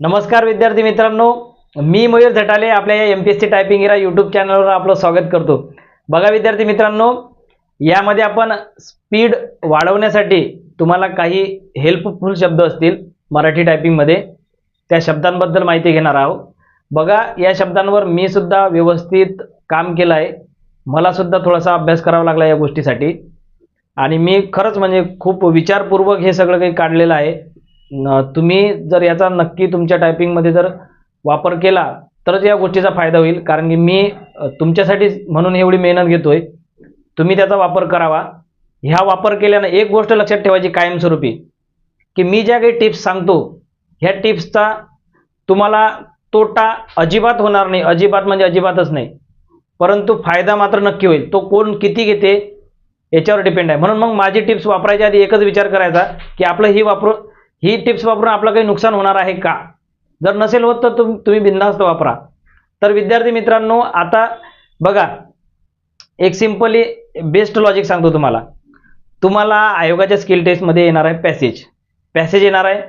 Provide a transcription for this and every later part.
नमस्कार विद्यार्थी मित्रांनो मी मयूर झटाले आपल्या या M P S C typing era YouTube चॅनलवर आपलं स्वागत करतो. बघा विद्यार्थी मित्रांनो यामध्ये आपण स्पीड वाढवण्यासाठी तुम्हाला काही हेल्पफुल शब्द असतील मराठी टायपिंगमध्ये त्या शब्दांबद्दल माहिती घेणार आहोत. बघा या शब्दांवर मी सुद्धा व्यवस्थित काम केलं आहे मलासुद्धा थोडासा अभ्यास करावा लागला या गोष्टीसाठी. आणि मी खरंच म्हणजे खूप विचारपूर्वक हे सगळं काही काढलेलं आहे. तुम्ही जर याचा नक्की तुमच्या टायपिंगमध्ये जर वापर केला तरच या गोष्टीचा फायदा होईल. कारण की मी तुमच्यासाठी म्हणून एवढी मेहनत घेतोय. तुम्ही त्याचा वापर करावा. ह्या वापर केल्यानं एक गोष्ट लक्षात ठेवायची कायमस्वरूपी की मी ज्या काही टिप्स सांगतो ह्या टिप्सचा तुम्हाला तोटा अजिबात होणार नाही. अजिबात म्हणजे अजिबातच नाही. परंतु फायदा मात्र नक्की होईल. तो कोण किती घेते याच्यावर डिपेंड आहे. म्हणून मग माझी टिप्स वापरायच्या आधी एकच विचार करायचा की आपलं ही वापरू ही टिप्स वापरून आपलं काही नुकसान होणार आहे का? जर नसेल होत तर तुम तुम्ही बिनधास्त वापरा. तर विद्यार्थी मित्रांनो आता बघा एक सिम्पली बेस्ट लॉजिक सांगतो तुम्हाला. तुम्हाला आयोगाच्या स्किल टेस्टमध्ये येणार आहे पॅसेज पॅसेज येणार आहे.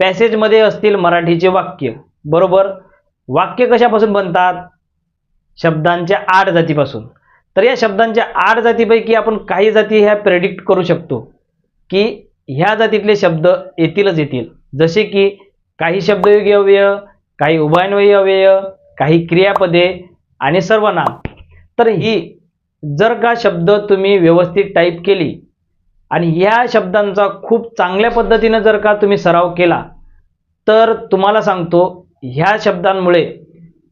पॅसेजमध्ये असतील मराठीचे वाक्य. बरोबर? वाक्य कशापासून बनतात? शब्दांच्या आठ जातीपासून. तर या शब्दांच्या आठ जातीपैकी आपण काही जाती ह्या प्रेडिक्ट करू शकतो. की ह्या जातीतले शब्द येतीलच येतील. जसे की काही शब्दयोगी अव्यय काही उभयान्वयी अव्यय काही क्रियापदे आणि सर्वनाम. तर ही जर का शब्द तुम्ही व्यवस्थित टाईप केली आणि ह्या शब्दांचा खूप चांगल्या पद्धतीनं जर का तुम्ही सराव केला तर तुम्हाला सांगतो ह्या शब्दांमुळे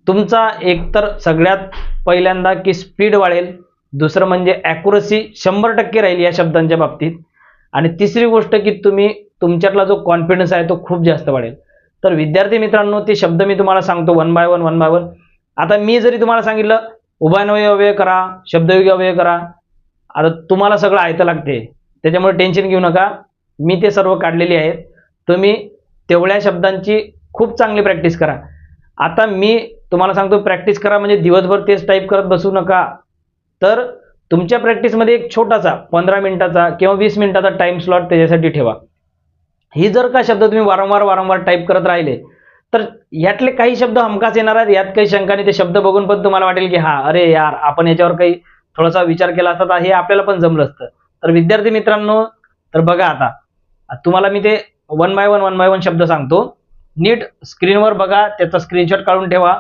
तुमचा एकतर सगळ्यात पहिल्यांदा की स्पीड वाढेल. दुसरं म्हणजे ॲक्युरसी शंभर टक्के राहील या शब्दांच्या बाबतीत. आणि तिसरी गोष्ट की तुम्ही तुमच्यातला जो कॉन्फिडन्स आहे तो खूप जास्त वाढेल. तर विद्यार्थी मित्रांनो ते शब्द मी तुम्हाला सांगतो one by one one by one आता मी जरी तुम्हाला सांगितलं उभानवय अव्यय करा शब्दयोगी अव्यय करा आता तुम्हाला सगळं ऐतं लागते. त्याच्यामुळे टेन्शन घेऊ नका. मी ते सर्व काढलेले आहेत. तुम्ही तेवढ्या शब्दांची खूप चांगली प्रॅक्टिस करा. आता मी तुम्हाला सांगतो प्रॅक्टिस करा म्हणजे दिवसभर तेच टाईप करत बसू नका. तर तुमच्या प्रॅक्टिसमध्ये एक छोटासा पंधरा मिनिटाचा किंवा वीस मिनिटाचा टाईम स्लॉट त्याच्यासाठी ठेवा. ही जर का शब्द तुम्ही वारंवार वारंवार टाईप करत राहिले तर यातले काही शब्द हमखास येणार आहेत. यात काही शंका नाही. ते शब्द बघून पण तुम्हाला वाटेल की हा अरे यार आपण याच्यावर काही थोडासा विचार केला असता तर हे आपल्याला पण जमलं असतं. तर विद्यार्थी मित्रांनो तर बघा आता. तुम्हाला मी ते one by one one by one शब्द सांगतो. नीट स्क्रीनवर बघा त्याचा स्क्रीनशॉट काढून ठेवा.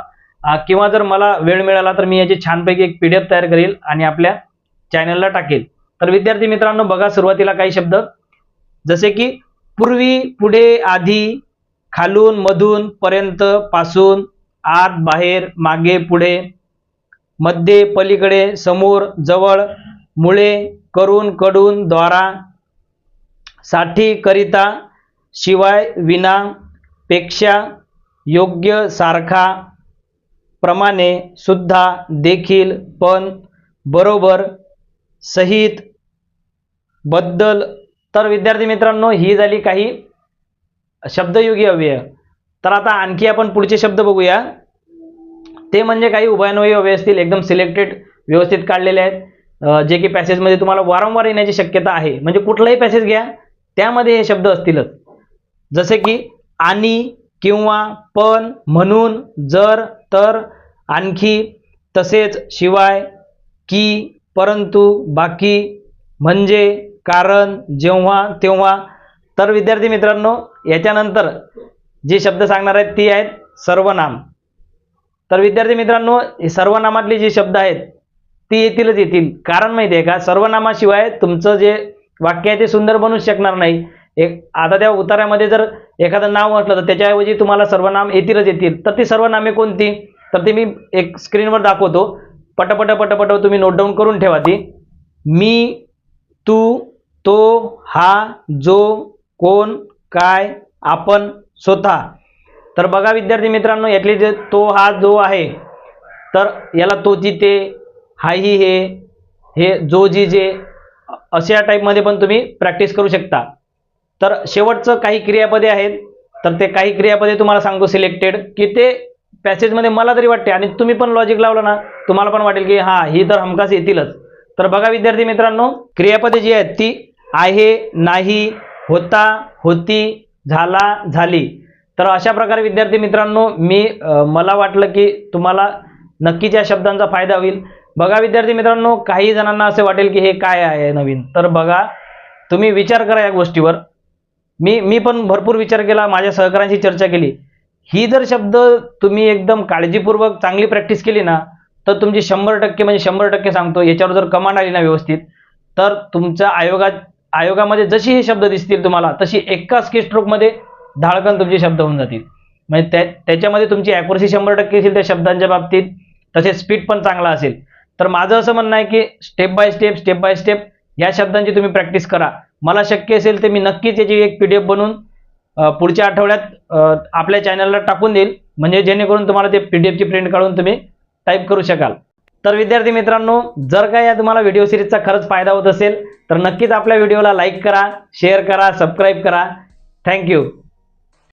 किंवा जर मला वेळ मिळाला तर मी याची छानपैकी एक पी डी एफ तयार करेल आणि आपल्या चॅनलला टाकेल. तर विद्यार्थी मित्रांनो बघा सुरुवातीला काही शब्द. जसे की पूर्वी पुढे आधी खालून मधून पर्यंत पासून आत बाहेर मागे पुढे मध्ये पलीकडे समोर जवळ मुळे करून कडून द्वारा साठी करिता शिवाय विना पेक्षा योग्य सारखा प्रमाणे सुद्धा देखील पण बरोबर सहित बद्दल. तर विद्यार्थी मित्रांनो ही झाली काही शब्दयोगी अव्यय. तर आता आणखी आपण पुढचे शब्द बघूया. ते म्हणजे काही उभयान्वयी अव्यय असतील एकदम सिलेक्टेड व्यवस्थित काढलेले आहेत. जे की पॅसेजमध्ये तुम्हाला वारंवार येण्याची शक्यता आहे. म्हणजे कुठलाही पॅसेज घ्या त्यामध्ये हे शब्द असतीलच. जसे की आणि किंवा पण म्हणून जर तर आणखी तसेच शिवाय की परंतु बाकी म्हणजे कारण जेव्हा तेव्हा. तर विद्यार्थी मित्रांनो याच्यानंतर जे शब्द सांगणार आहेत ती आहेत सर्वनाम. तर विद्यार्थी मित्रांनो सर्वनामातले जे शब्द आहेत ती येतीलच येतील. कारण माहिती आहे का? सर्वनामाशिवाय तुमचं जे वाक्य आहे ते सुंदर बनूच शकणार नाही. एक आता त्या उतारामध्ये जर एखादं नाव असलं तर त्याच्याऐवजी तुम्हाला सर्वनाम येतीलच येतील. तर ती सर्वनामे कोणती? तर ती मी एक स्क्रीनवर दाखवतो. पटपट पटपट तुम्ही नोट डाऊन करून ठेवा ती. मी तू तो हा जो कोण काय आपण स्वतः. तर बघा विद्यार्थी मित्रांनो यातले जे तो हा जो आहे तर याला तो ती ते हा ही हे हे जो जी जे अशा टाईपमध्ये पण तुम्ही प्रॅक्टिस करू शकता. तर शेवटचं काही क्रियापदे आहेत. तर ते काही क्रियापदे तुम्हाला सांगतो सिलेक्टेड की ते पॅसेजमध्ये मला तरी वाटते आणि तुम्ही पण लॉजिक लावलं ना तुम्हाला पण वाटेल की हां ही तर हमखास येतीलच. तर बघा विद्यार्थी मित्रांनो क्रियापदे जी आहेत ती आहे नाही होता होती झाला झाली. तर अशा प्रकारे विद्यार्थी मित्रांनो मी मला वाटलं की तुम्हाला नक्कीच या शब्दांचा फायदा होईल. बघा विद्यार्थी मित्रांनो काही जणांना असे वाटेल की हे काय आहे नवीन. तर बघा तुम्ही विचार करा या गोष्टीवर. मी मी पण भरपूर विचार केला माझ्या सहकाऱ्यांशी चर्चा केली. ही जर शब्द तुम्ही एकदम काळजीपूर्वक चांगली प्रॅक्टिस केली ना तर तुमची शंभर टक्के म्हणजे शंभर टक्के सांगतो याच्यावर जर कमांड आली ना व्यवस्थित तर तुमच्या आयोगात आयोगामध्ये जशी हे शब्द दिसतील तुम्हाला तशी एका स्किल स्ट्रोकमध्ये धाडकन तुमचे शब्द होऊन जातील. म्हणजे त्या त्याच्यामध्ये तुमची ॲक्युरसी शंभर टक्के असेल त्या शब्दांच्या बाबतीत तसेच स्पीड पण चांगला असेल. तर माझं असं म्हणणं आहे की step by step step by step या शब्दांची तुम्ही प्रॅक्टिस करा. मला शक्य असेल तर मी नक्कीच याची एक पी डी एफ बनवून पुढच्या आठवड्यात आपल्या चॅनलला टाकून देईल. म्हणजे जेणेकरून तुम्हाला ते पी डी एफची प्रिंट काढून तुम्ही टाईप करू शकाल. तर विद्यार्थी मित्रांनो जर का या तुम्हाला व्हिडिओ सिरीजचा खरंच फायदा होत असेल तर नक्कीच आपल्या व्हिडिओला लाईक करा शेअर करा सबस्क्राईब करा. थँक्यू